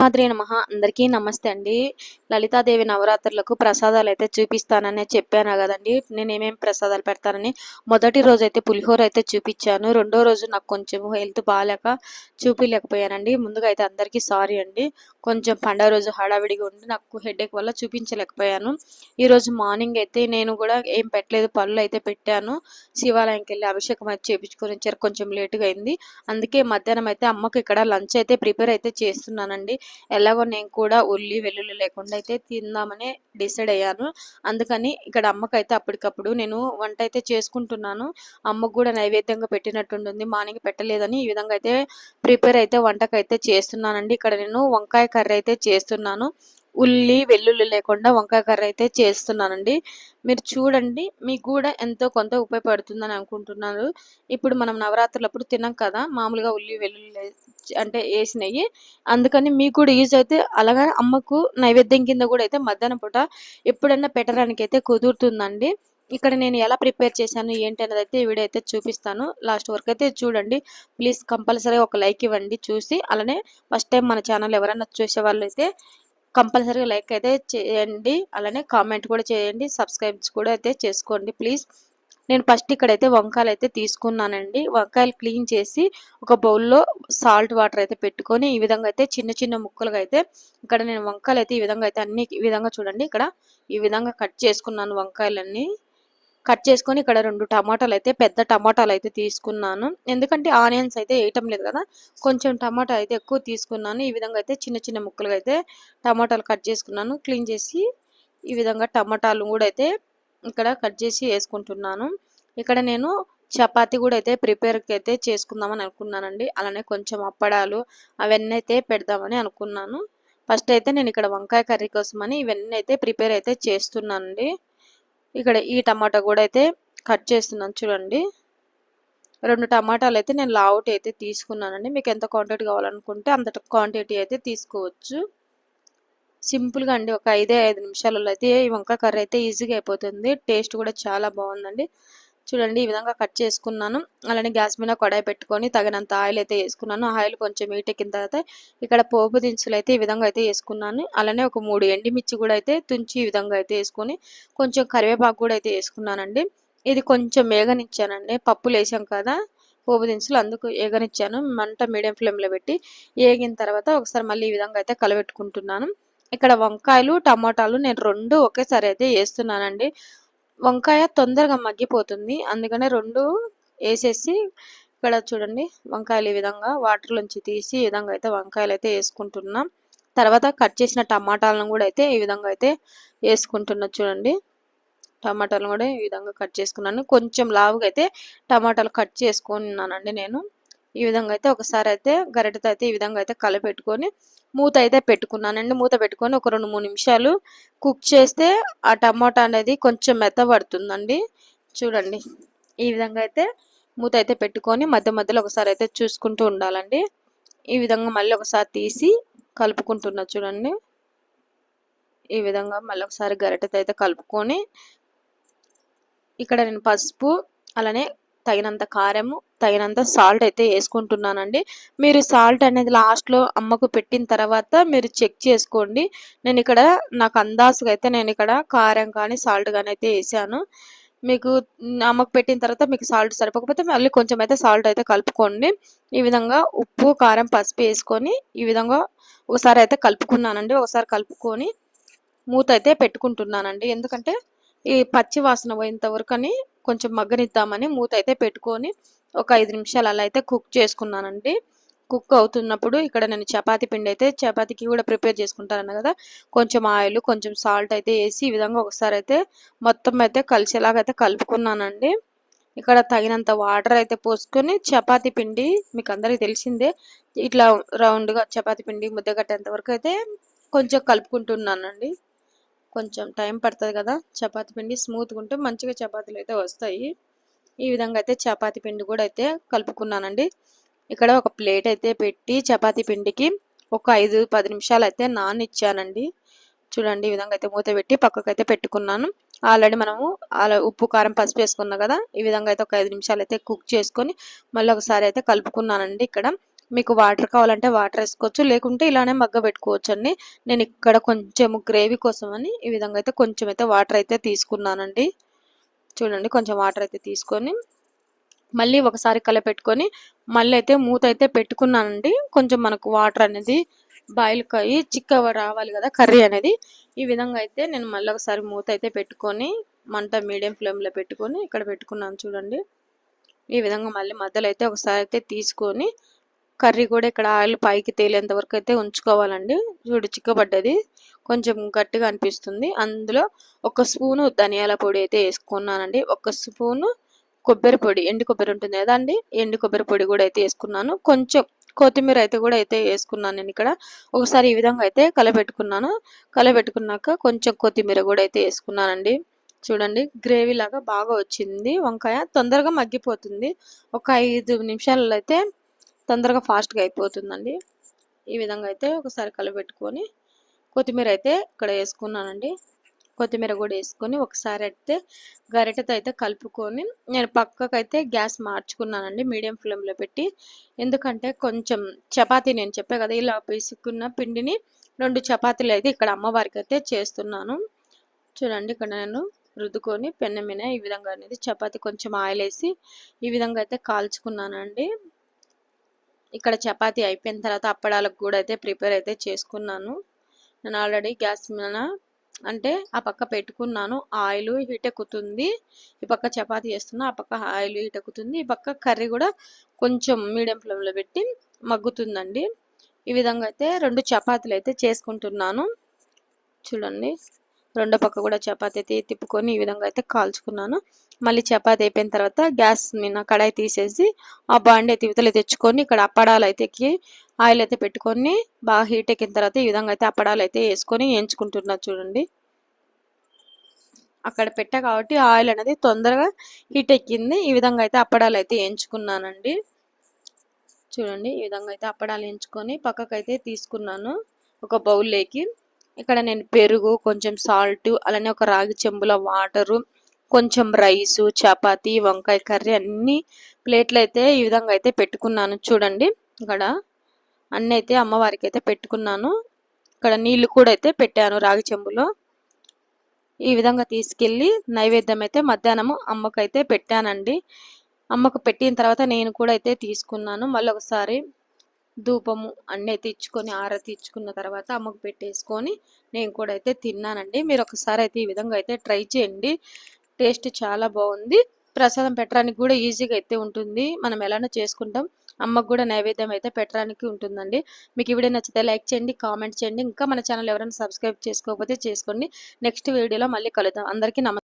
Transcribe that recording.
మాద్రి నమ. అందరికీ నమస్తే అండి. లలితాదేవి నవరాత్రులకు ప్రసాదాలు అయితే చూపిస్తానని చెప్పాను కదండి. నేను ఏమేమి ప్రసాదాలు పెడతానని మొదటి రోజు అయితే పులిహోర అయితే చూపించాను. రెండో రోజు నాకు కొంచెం హెల్త్ బాగాలేక చూపించలేకపోయానండి ముందుగా అయితే అందరికీ సారీ అండి. కొంచెం పండగ రోజు హడావిడిగా ఉండి నాకు హెడేక్ వల్ల చూపించలేకపోయాను. ఈరోజు మార్నింగ్ అయితే నేను కూడా ఏం పెట్టలేదు. పళ్ళు అయితే పెట్టాను. శివాలయంకి వెళ్ళి అభిషేకం అయితే చేపించుకొని వచ్చారు. కొంచెం లేటుగా అయింది. అందుకే మధ్యాహ్నం అయితే అమ్మకి ఇక్కడ లంచ్ అయితే ప్రిపేర్ అయితే చేస్తున్నానండి. ఎలాగో నేను కూడా ఉల్లి వెల్లుల్లి లేకుండా అయితే తిందామని డిసైడ్ అయ్యాను. అందుకని ఇక్కడ అమ్మకైతే అప్పటికప్పుడు నేను వంట అయితే చేసుకుంటున్నాను. అమ్మకు కూడా నైవేద్యంగా పెట్టినట్టుంటుంది. మార్నింగ్ పెట్టలేదని ఈ విధంగా అయితే ప్రిపేర్ అయితే వంటకైతే చేస్తున్నానండి. ఇక్కడ నేను వంకాయ కర్రీ అయితే చేస్తున్నాను. ఉల్లి వెల్లుల్లి లేకుండా వంకాయ కర్రీ అయితే చేస్తున్నానండి. మీరు చూడండి మీకు కూడా ఎంతో కొంత ఉపయోగపడుతుందని అనుకుంటున్నారు ఇప్పుడు మనం నవరాత్రులప్పుడు తినాం కదా మామూలుగా ఉల్లి వెల్లుల్లి అంటే వేసినవి అందుకని మీకు కూడా యూజ్ అయితే అలాగే అమ్మకు నైవేద్యం కింద కూడా అయితే మధ్యాహ్నం పూట ఎప్పుడైనా పెట్టడానికి అయితే కుదురుతుందండి. ఇక్కడ నేను ఎలా ప్రిపేర్ చేశాను ఏంటి అనేది అయితే వీడియో అయితే చూపిస్తాను. లాస్ట్ వరకు అయితే చూడండి. ప్లీజ్ కంపల్సరీ ఒక లైక్ ఇవ్వండి చూసి. అలానే ఫస్ట్ టైం మన ఛానల్ ఎవరైనా చూసే వాళ్ళు అయితే కంపల్సరీగా లైక్ అయితే చేయండి. అలానే కామెంట్ కూడా చేయండి. సబ్స్క్రైబ్స్ కూడా అయితే చేసుకోండి ప్లీజ్. నేను ఫస్ట్ ఇక్కడైతే వంకాయలు అయితే తీసుకున్నానండి. వంకాయలు క్లీన్ చేసి ఒక బౌల్లో సాల్ట్ వాటర్ అయితే పెట్టుకొని ఈ విధంగా అయితే చిన్న చిన్న ముక్కలుగా అయితే ఇక్కడ నేను వంకాయలు అయితే ఈ విధంగా అయితే అన్ని ఈ విధంగా చూడండి. ఇక్కడ ఈ విధంగా కట్ చేసుకున్నాను వంకాయలన్నీ. కట్ చేసుకొని ఇక్కడ రెండు టమాటాలు అయితే పెద్ద టమాటాలు అయితే తీసుకున్నాను. ఎందుకంటే ఆనియన్స్ అయితే వేయటం లేదు కదా. కొంచెం టమాటా అయితే ఎక్కువ తీసుకున్నాను. ఈ విధంగా అయితే చిన్న చిన్న ముక్కలుగా అయితే టమాటాలు కట్ చేసుకున్నాను. క్లీన్ చేసి ఈ విధంగా టమాటాలు కూడా అయితే ఇక్కడ కట్ చేసి వేసుకుంటున్నాను. ఇక్కడ నేను చపాతి కూడా అయితే ప్రిపేర్కి అయితే చేసుకుందామని అనుకున్నానండి. అలానే కొంచెం అప్పడాలు అవన్నీ అయితే పెడదామని అనుకున్నాను. ఫస్ట్ అయితే నేను ఇక్కడ వంకాయ కర్రీ కోసమని ఇవన్నీ అయితే ప్రిపేర్ అయితే చేస్తున్నానండి. ఇక్కడ ఈ టమాటా కూడా అయితే కట్ చేస్తున్నాను చూడండి. రెండు టమాటాలు అయితే నేను లావుటి అయితే తీసుకున్నానండి. మీకు ఎంత క్వాంటిటీ కావాలనుకుంటే అంత క్వాంటిటీ అయితే తీసుకోవచ్చు. సింపుల్గా అండి. ఒక ఐదే ఐదు నిమిషాలలో అయితే ఈ వంకాయ కర్రీ అయితే ఈజీగా అయిపోతుంది. టేస్ట్ కూడా చాలా బాగుందండి. చూడండి ఈ విధంగా కట్ చేసుకున్నాను. అలానే గ్యాస్ మీద కడాయి పెట్టుకొని తగినంత ఆయిల్ అయితే వేసుకున్నాను. ఆయిల్ కొంచెం ఎక్కిన తర్వాత ఇక్కడ పోపు దినుసులు అయితే ఈ విధంగా అయితే వేసుకున్నాను. అలానే ఒక మూడు ఎండిమిర్చి కూడా అయితే తుంచి ఈ విధంగా అయితే వేసుకొని కొంచెం కరివేపాకు కూడా అయితే వేసుకున్నానండి. ఇది కొంచెం వేగనిచ్చానండి. పప్పులు వేసాం కదా పోపు దినుసులు అందుకు ఏగనిచ్చాను మంట మీడియం ఫ్లేమ్లో పెట్టి ఏగిన తర్వాత ఒకసారి మళ్ళీ ఈ విధంగా అయితే కలబెట్టుకుంటున్నాను. ఇక్కడ వంకాయలు టమాటాలు నేను రెండు ఒకేసారి అయితే వేస్తున్నానండి. వంకాయ తొందరగా మగ్గిపోతుంది. అందుకనే రెండు వేసేసి ఇక్కడ చూడండి వంకాయలు ఈ విధంగా వాటర్లోంచి తీసి ఈ విధంగా అయితే వంకాయలు అయితే వేసుకుంటున్నాం. తర్వాత కట్ చేసిన టమాటాలను కూడా అయితే ఈ విధంగా అయితే వేసుకుంటున్నా చూడండి. టమాటాలు కూడా ఈ విధంగా కట్ చేసుకున్నాను. కొంచెం లావుగా అయితే టమాటాలు కట్ చేసుకున్నానండి నేను. ఈ విధంగా అయితే ఒకసారి అయితే గరిటతో అయితే ఈ విధంగా అయితే కలపెట్టుకొని మూత అయితే పెట్టుకున్నానండి. మూత పెట్టుకొని ఒక రెండు మూడు నిమిషాలు కుక్ చేస్తే ఆ టమాటా అనేది కొంచెం మెత్తబడుతుందండి. చూడండి. ఈ విధంగా అయితే మూత అయితే పెట్టుకొని మధ్య మధ్యలో ఒకసారి అయితే చూసుకుంటూ ఉండాలండి. ఈ విధంగా మళ్ళీ ఒకసారి తీసి కలుపుకుంటున్నా చూడండి. ఈ విధంగా మళ్ళీ ఒకసారి గరిటతో అయితే కలుపుకొని ఇక్కడ నేను పసుపు అలానే తగినంత కారము తగినంత సాల్ట్ అయితే వేసుకుంటున్నానండి. మీరు సాల్ట్ అనేది లాస్ట్లో అమ్మకు పెట్టిన తర్వాత మీరు చెక్ చేసుకోండి. నేను ఇక్కడ నాకు అందాజుగా అయితే నేను ఇక్కడ కారం కానీ సాల్ట్ కానీ అయితే వేసాను. మీకు అమ్మకు పెట్టిన తర్వాత మీకు సాల్ట్ సరిపోకపోతే మళ్ళీ కొంచెం అయితే సాల్ట్ అయితే కలుపుకోండి. ఈ విధంగా ఉప్పు కారం పసుపు వేసుకొని ఈ విధంగా ఒకసారి అయితే కలుపుకున్నానండి. ఒకసారి కలుపుకొని మూత అయితే పెట్టుకుంటున్నానండి. ఎందుకంటే ఈ పచ్చి వాసన పోయేంత వరకు అని కొంచెం మగ్గనిద్దామని మూత అయితే పెట్టుకొని ఒక ఐదు నిమిషాలు అలా అయితే కుక్ చేసుకున్నానండి. కుక్ అవుతున్నప్పుడు ఇక్కడ నేను చపాతి పిండి అయితే చపాతీకి కూడా ప్రిపేర్ చేసుకుంటాను కదా కొంచెం ఆయిల్ కొంచెం సాల్ట్ అయితే వేసి ఈ విధంగా ఒకసారి అయితే మొత్తం అయితే కలిసేలాగా అయితే కలుపుకున్నానండి. ఇక్కడ తగినంత వాటర్ అయితే పోసుకొని చపాతీ పిండి మీకు అందరికీ తెలిసిందే ఇట్లా రౌండ్గా చపాతీ పిండి ముద్ద కట్టేంత వరకు అయితే కొంచెం కలుపుకుంటున్నానండి. కొంచెం టైం పడుతుంది కదా చపాతి పిండి స్మూత్గా ఉంటే మంచిగా చపాతీలు అయితే వస్తాయి. ఈ విధంగా అయితే చపాతి పిండి కూడా అయితే కలుపుకున్నానండి. ఇక్కడ ఒక ప్లేట్ అయితే పెట్టి చపాతీ పిండికి ఒక ఐదు పది నిమిషాలు అయితే నానిచ్చానండి. చూడండి ఈ విధంగా అయితే మూత పెట్టి పక్కకైతే పెట్టుకున్నాను. ఆల్రెడీ మనము ఉప్పు కారం పసుపు వేసుకున్నాం కదా ఈ విధంగా అయితే ఒక ఐదు నిమిషాలు అయితే కుక్ చేసుకొని మళ్ళీ ఒకసారి అయితే కలుపుకున్నానండి ఇక్కడ. మీకు వాటర్ కావాలంటే వాటర్ వేసుకోవచ్చు. లేకుంటే ఇలానే మగ్గ పెట్టుకోవచ్చు అండి నేను ఇక్కడ కొంచెం గ్రేవీ కోసం అని ఈ విధంగా అయితే కొంచెం అయితే వాటర్ అయితే తీసుకున్నానండి. చూడండి కొంచెం వాటర్ అయితే తీసుకొని మళ్ళీ ఒకసారి కలపెట్టుకొని మళ్ళీ అయితే మూత అయితే పెట్టుకున్నానండి. కొంచెం మనకు వాటర్ అనేది బాయిల్ అయ్యి చిక్క రావాలి కదా కర్రీ అనేది. ఈ విధంగా అయితే నేను మళ్ళీ ఒకసారి మూత అయితే పెట్టుకొని మంట మీడియం ఫ్లేమ్లో పెట్టుకొని ఇక్కడ పెట్టుకున్నాను చూడండి. ఈ విధంగా మళ్ళీ మధ్యలో అయితే ఒకసారి అయితే తీసుకొని కర్రీ కూడా ఇక్కడ ఆయిల్ పైకి తేలేంత వరకు అయితే ఉంచుకోవాలండి. చూడు చిక్కబడ్డది. కొంచెం గట్టిగా అనిపిస్తుంది. అందులో ఒక స్పూను ధనియాల పొడి అయితే వేసుకున్నానండి. ఒక స్పూను కొబ్బరి పొడి ఎండు కొబ్బరి ఉంటుంది కదా అండి? ఎండు కొబ్బరి పొడి కూడా అయితే వేసుకున్నాను. కొంచెం కొత్తిమీర అయితే కూడా అయితే వేసుకున్నాను నేను ఇక్కడ. ఒకసారి ఈ విధంగా అయితే కలపెట్టుకున్నాను కలపెట్టుకున్నాక కొంచెం కొత్తిమీర కూడా అయితే వేసుకున్నానండి. చూడండి గ్రేవీ లాగా బాగా వచ్చింది. వంకాయ తొందరగా మగ్గిపోతుంది. ఒక ఐదు నిమిషాలలో అయితే తొందరగా ఫాస్ట్గా అయిపోతుందండి. ఈ విధంగా అయితే ఒకసారి కలపెట్టుకొని కొత్తిమీర అయితే ఇక్కడ వేసుకున్నానండి. కొత్తిమీర కూడా వేసుకొని ఒకసారి అయితే గరిటెతో అయితే కలుపుకొని నేను పక్కకైతే గ్యాస్ మార్చుకున్నానండి మీడియం ఫ్లేమ్లో పెట్టి. ఎందుకంటే కొంచెం చపాతీ నేను చెప్పే కదా ఇలా పిసుకున్న పిండిని రెండు చపాతీలు అయితే ఇక్కడ అమ్మవారికి అయితే చేస్తున్నాను. చూడండి ఇక్కడ నేను రుద్దుకొని పెన్న మీద ఈ విధంగా అనేది చపాతి కొంచెం ఆయిల్ వేసి ఈ విధంగా అయితే కాల్చుకున్నానండి. ఇక్కడ చపాతీ అయిపోయిన తర్వాత అప్పడాలకు కూడా అయితే ప్రిపేర్ అయితే చేసుకున్నాను. నేను ఆల్రెడీ గ్యాస్ మీద అంటే ఆ పక్క పెట్టుకున్నాను. ఆయిల్ హీట్ ఎక్కుతుంది ఈ పక్క చపాతి చేస్తున్నా ఆ పక్క ఆయిల్ హీట్ ఎక్కుతుంది ఈ పక్క కర్రీ కూడా కొంచెం మీడియం ఫ్లేమ్లో పెట్టి మగ్గుతుందండి. ఈ విధంగా అయితే రెండు చపాతీలు అయితే చేసుకుంటున్నాను. చూడండి. రెండో పక్క కూడా చపాతీ అయితే తిప్పుకొని ఈ విధంగా అయితే కాల్చుకున్నాను. మళ్ళీ చపాతీ అయిపోయిన తర్వాత గ్యాస్ మీద కడాయి తీసేసి ఆ బాండి అయితే ఇవతలే తెచ్చుకొని ఇక్కడ అప్పడాలు అయితే ఎక్కి ఆయిల్ అయితే పెట్టుకొని బాగా హీట్ ఎక్కిన తర్వాత ఈ విధంగా అయితే అప్పడాలు అయితే వేసుకొని వేయించుకుంటున్నా చూడండి. అక్కడ పెట్టా కాబట్టి ఆయిల్ అనేది తొందరగా హీట్ ఎక్కింది. ఈ విధంగా అయితే అప్పడాలు అయితే వేయించుకున్నానండి. చూడండి ఈ విధంగా అయితే అప్పడాలు వేయించుకొని పక్కకైతే తీసుకున్నాను ఒక బౌల్లోకి. ఇక్కడ నేను పెరుగు కొంచెం సాల్ట్ అలానే ఒక రాగి చెంబుల వాటరు కొంచెం రైసు చపాతీ వంకాయ కర్రీ అన్ని ప్లేట్లు అయితే ఈ విధంగా అయితే పెట్టుకున్నాను. చూడండి ఇక్కడ అన్నీ అయితే అమ్మవారికి అయితే పెట్టుకున్నాను. ఇక్కడ నీళ్ళు కూడా అయితే పెట్టాను రాగి చెంబులో. ఈ విధంగా తీసుకెళ్ళి నైవేద్యం అయితే మధ్యాహ్నము అమ్మకైతే పెట్టానండి. అమ్మకు పెట్టిన తర్వాత నేను కూడా అయితే తీసుకున్నాను. మళ్ళీ ఒకసారి ధూపము అన్నీ అయితే ఇచ్చుకొని ఆరతి ఇచ్చుకున్న తర్వాత అమ్మకు పెట్టేసుకొని నేను కూడా అయితే తిన్నానండి. మీరు ఒకసారి అయితే ఈ విధంగా అయితే ట్రై చేయండి. టేస్ట్ చాలా బాగుంది. ప్రసాదం పెట్టడానికి కూడా ఈజీగా అయితే ఉంటుంది. మనం ఎలానో చేసుకుంటాం. అమ్మకు కూడా నైవేద్యం అయితే పెట్టడానికి ఉంటుందండి. మీకు ఈ వీడియో నచ్చితే లైక్ చేయండి కామెంట్ చేయండి. ఇంకా మన ఛానల్ ఎవరైనా సబ్స్క్రైబ్ చేసుకోకపోతే చేసుకోండి. నెక్స్ట్ వీడియోలో మళ్ళీ కలుద్దాం. అందరికీ నమస్తే